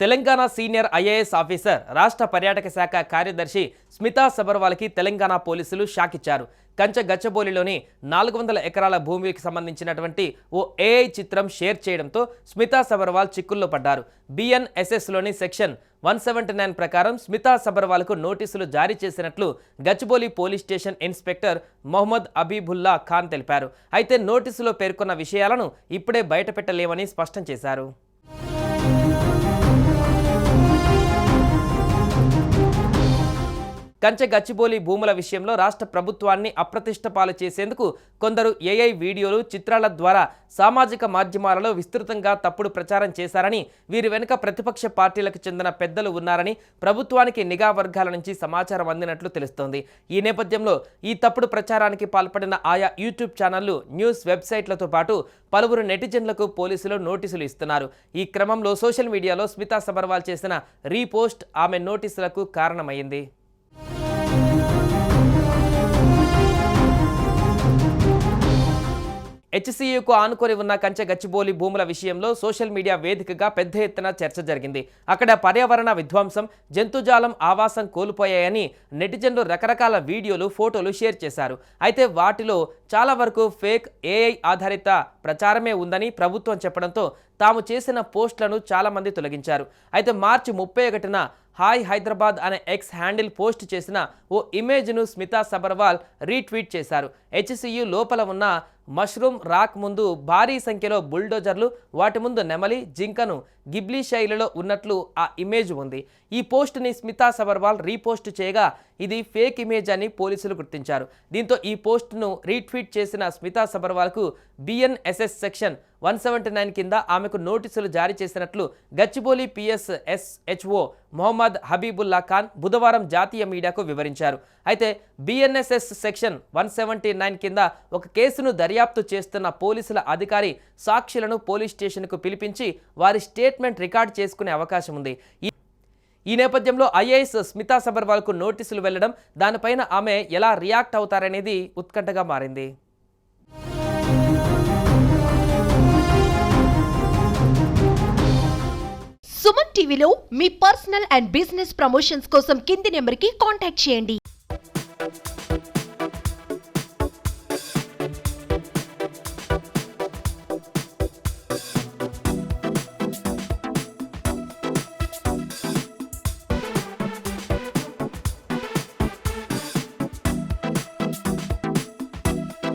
Telangana senior IAS officer రాష్ట్ర పర్యాటక శాఖ కార్యదర్శి స్మితా సబర్వాల్కి తెలంగాణ పోలీసులు షాక్ ఇచ్చారు కంచ గచ్చబోలిలోని నాలుగు వందల ఎకరాల భూమికి సంబంధించినటువంటి ఓ ఏఐ చిత్రం షేర్ చేయడంతో స్మితా సబర్వాల్ చిక్కుల్లో పడ్డారు. బిఎన్ఎస్ఎస్లోని సెక్షన్ వన్ సెవెంటీ నైన్ ప్రకారం స్మితా సబర్వాల్కు నోటీసులు జారీ చేసినట్లు Gachibowli police station inspector Mohammed Habibullah Khan తెలిపారు. అయితే నోటీసులో పేర్కొన్న విషయాలను ఇప్పుడే బయటపెట్టలేమని స్పష్టం చేశారు. కంచె గచ్చిబోలి భూముల విషయంలో రాష్ట్ర ప్రభుత్వాన్ని అప్రతిష్ట పాలు చేసేందుకు కొందరు ఏఐ వీడియోలు చిత్రాల ద్వారా సామాజిక మాధ్యమాలలో విస్తృతంగా తప్పుడు ప్రచారం చేశారని వీరి వెనుక ప్రతిపక్ష పార్టీలకు చెందిన పెద్దలు ఉన్నారని ప్రభుత్వానికి నిఘా వర్గాల నుంచి సమాచారం అందినట్లు తెలుస్తోంది. ఈ నేపథ్యంలో ఈ తప్పుడు ప్రచారానికి పాల్పడిన ఆయా యూట్యూబ్ ఛానళ్ళు న్యూస్ వెబ్సైట్లతో పాటు పలువురు నెటిజన్లకు పోలీసులు నోటీసులు ఇస్తున్నారు. ఈ క్రమంలో సోషల్ మీడియాలో స్మితా సబర్వాల్ చేసిన రీపోస్ట్ ఆమె నోటీసులకు కారణమైంది. హెచ్సియుకు ఆనుకొని ఉన్న కంచె గచ్చిబోలి భూముల విషయంలో సోషల్ మీడియా వేదికగా పెద్ద ఎత్తున చర్చ జరిగింది. అక్కడ పర్యావరణ విధ్వంసం జంతుజాలం ఆవాసం కోల్పోయాయని నెటిజన్లు రకరకాల వీడియోలు ఫోటోలు షేర్ చేశారు. అయితే వాటిలో చాలా వరకు ఫేక్ ఏఐ ఆధారిత ప్రచారమే ఉందని ప్రభుత్వం చెప్పడంతో తాము చేసిన పోస్టులను చాలామంది తొలగించారు. అయితే మార్చి ముప్పై ఒకటిన హాయ్ హైదరాబాద్ అనే ఎక్స్ హ్యాండిల్ పోస్ట్ చేసిన ఓ ఇమేజ్ను స్మితా సబర్వాల్ రీట్వీట్ చేశారు. హెచ్సియు లోపల ఉన్న మష్రూమ్ రాక్ ముందు భారీ సంఖ్యలో బుల్డోజర్లు వాటి ముందు నెమలి జింకను గిబ్లీ శైలిలో ఉన్నట్లు ఆ ఇమేజ్ ఉంది. ఈ పోస్ట్ని స్మితా సబర్వాల్ రీపోస్ట్ చేయగా ఇది ఫేక్ ఇమేజ్ అని పోలీసులు గుర్తించారు. దీంతో ఈ పోస్ట్ను రీట్వీట్ చేసిన Smita సబర్వాల్కు BNSS section one seventy nine కింద ఆమెకు నోటీసులు జారీ చేసినట్లు గచ్చిబౌలి పిఎస్ ఎస్హెచ్ఓ మొహమ్మద్ హబీబుల్లా ఖాన్ బుధవారం జాతీయ మీడియాకు వివరించారు. అయితే BNSS section one seventy nine కింద ఒక కేసును దర్యాప్తు చేస్తున్న పోలీసుల అధికారి సాక్షులను పోలీస్ స్టేషన్కు పిలిపించి వారి స్టేట్ స్టేట్మెంట్ రికార్డ్ చేసుకునే అవకాశం ఉంది. ఈ నేపథ్యంలో ఐఏఎస్ స్మితా సబర్వాల్కు నోటీసులు వెళ్ళడం దానిపైన ఆమె ఎలా రియాక్ట్ అవుతారనేది ఉత్కంఠగా మారింది. సుమన్ టీవీలో మీ పర్సనల్ అండ్ బిజినెస్ ప్రమోషన్స్ కోసం కింది నెంబర్కి కాంటాక్ట్ చేయండి.